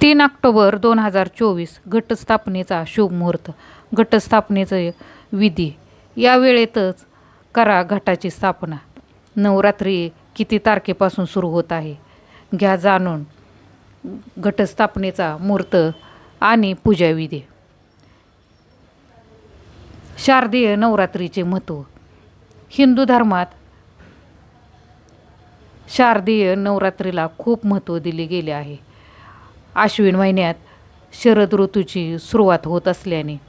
तीन ऑक्टोबर दोन हजार चोवीस घटस्थापनेचा शुभमुहूर्त घटस्थापनेचं विधी. या वेळेतच करा घटाची स्थापना. नवरात्री किती तारखेपासून सुरू होत आहे? घ्या जाणून घटस्थापनेचा मुहूर्त आणि पूजाविधी शारदीय नवरात्रीचे महत्त्व हिंदू धर्मात शारदीय नवरात्रीला खूप महत्त्व दिले गेले आहे. आश्विन महिन्यात शरद ऋतूची सुरुवात होत असल्याने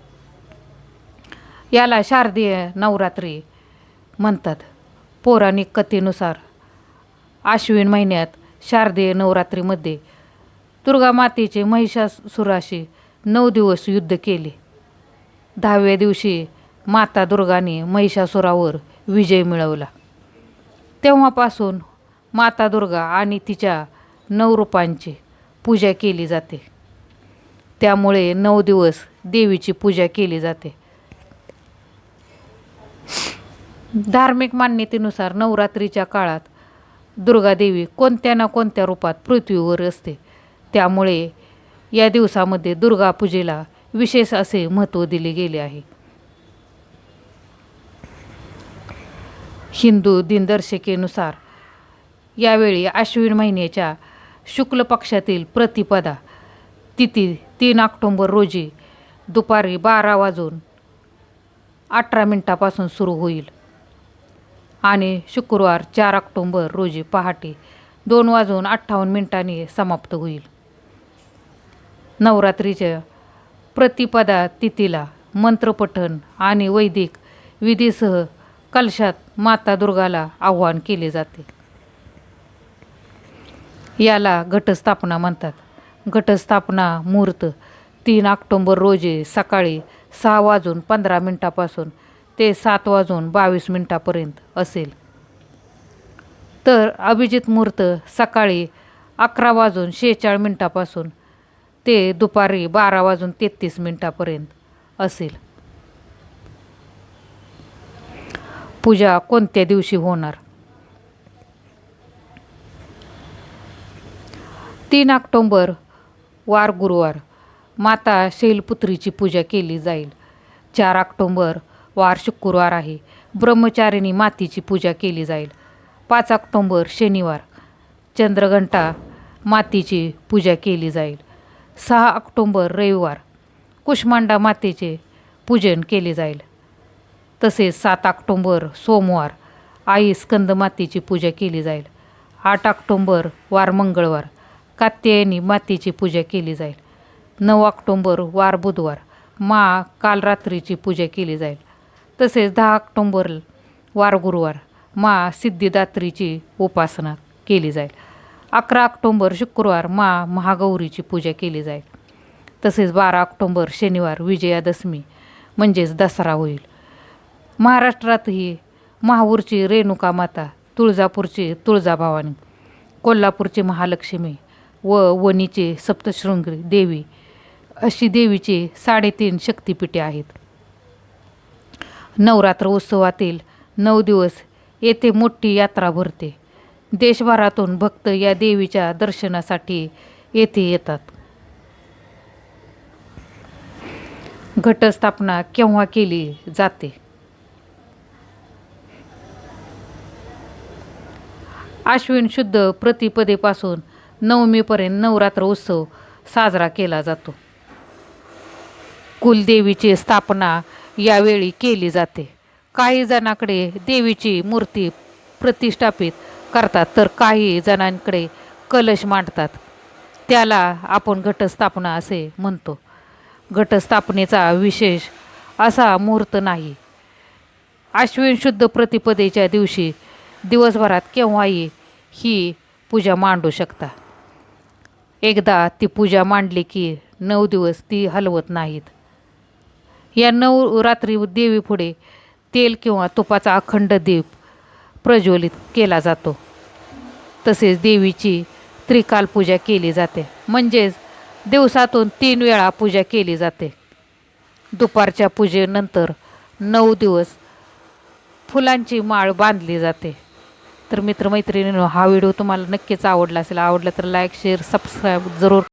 याला शारदीय नवरात्री म्हणतात. पौराणिक कथेनुसार आश्विन महिन्यात शारदीय नवरात्रीमध्ये दुर्गा मातेचे महिषासुराशी नऊ दिवस युद्ध केले. दहाव्या दिवशी माता दुर्गाने महिषासुरावर विजय मिळवला. तेव्हापासून माता दुर्गा आणि तिच्या नऊ रूपांचे पूजा केली जाते. त्यामुळे नऊ दिवस देवीची पूजा केली जाते. धार्मिक मान्यतेनुसार नवरात्रीच्या काळात दुर्गादेवी कोणत्या ना कोणत्या रूपात पृथ्वीवर असते. त्यामुळे या दिवसामध्ये दुर्गा पूजेला विशेष असे महत्त्व दिले गेले आहे. हिंदू दिनदर्शिकेनुसार यावेळी आश्विन महिन्याच्या शुक्ल पक्षातील प्रतिपदा. तिथी तीन ऑक्टोंबर रोजी दुपारी बारा वाजून अठरा मिनटापासून सुरू होईल. आणि शुक्रवार चार ऑक्टोंबर रोजी पहाटे दोन वाजून अठ्ठावन्न मिनिटांनी समाप्त होईल. नवरात्रीच्या प्रतिपदा तिथीला मंत्रपठण आणि वैदिक विधीसह कलशात माता दुर्गाला आव्हान केले जाते. याला घटस्थापना म्हणतात. घटस्थापना मुहूर्त तीन ऑक्टोंबर रोजी सकाळी सहा वाजून पंधरा मिनटापासून ते सात वाजून बावीस मिनटापर्यंत असेल. तर अभिजित मुहूर्त सकाळी अकरा वाजून शेहेचाळीस मिनटापासून ते दुपारी बारा वाजून तेहतीस मिनटापर्यंत असेल. पूजा कोणत्या दिवशी होणार? तीन ऑक्टोंबर वार गुरुवार माता शैलपुत्रीची पूजा केली जाईल. चार ऑक्टोंबर वार शुक्रवार आहे. ब्रह्मचारिणी मातीची पूजा केली जाईल. पाच ऑक्टोंबर शनिवार चंद्रघंटा मातीची पूजा केली जाईल. सहा ऑक्टोंबर रविवार कुष्मांडा मातेचे पूजन केले जाईल. तसेच सात ऑक्टोंबर सोमवार आई स्कंद मातेची पूजा केली जाईल. आठ ऑक्टोंबर वार मंगळवार कात्यायनी मातेची पूजा केली जाईल. नऊ ऑक्टोंबर वार बुधवार मा कालरात्रीची पूजा केली जाईल. तसेच दहा ऑक्टोंबर वार गुरुवार मा सिद्धिदात्रीची उपासना केली जाईल. अकरा ऑक्टोंबर शुक्रवार मा महागौरीची पूजा केली जाईल. तसेच बारा ऑक्टोंबर शनिवार विजयादशमी म्हणजेच दसरा होईल. महाराष्ट्रातही महावूरची रेणुका माता तुळजापूरची तुळजाभवानी कोल्हापूरची महालक्ष्मी व वणीचे सप्तशृंगी देवी अशी देवीची साडेतीन शक्तिपीठे आहेत. नवरात्र उत्सवातील नऊ दिवस येथे मोठी यात्रा भरते. देशभरातून भक्त या देवीच्या दर्शनासाठी येथे येतात. घटस्थापना केव्हा केली जाते? आश्विन शुद्ध प्रतिपदेपासून नवमीपर्यंत नवरात्र उत्सव साजरा केला जातो. कुलदेवीची स्थापना यावेळी केली जाते. काही जणांकडे देवीची मूर्ती प्रतिष्ठापित करतात तर काही जणांकडे कलश मांडतात. त्याला आपण घटस्थापना असे म्हणतो. घटस्थापनेचा विशेष असा मुहूर्त नाही. आश्विन शुद्ध प्रतिपदेच्या दिवशी दिवसभरात केव्हाही ही पूजा मांडू शकता. एकदा ती पूजा मांडली की नऊ दिवस ती हलवत नाहीत. या नऊ रात्री देवीपुढे तेल किंवा तुपाचा अखंड दीप प्रज्वलित केला जातो. तसेच देवीची त्रिकाल पूजा केली जाते. म्हणजेच दिवसातून तीन वेळा पूजा केली जाते. दुपारच्या पूजेनंतर नऊ दिवस फुलांची माळ बांधली जाते. तर मित्रमैत्रिणींनो हा व्हिडिओ तुम्हाला नक्कीच आवडला असेल आवडला तर लाईक शेअर सबस्क्राईब जरूर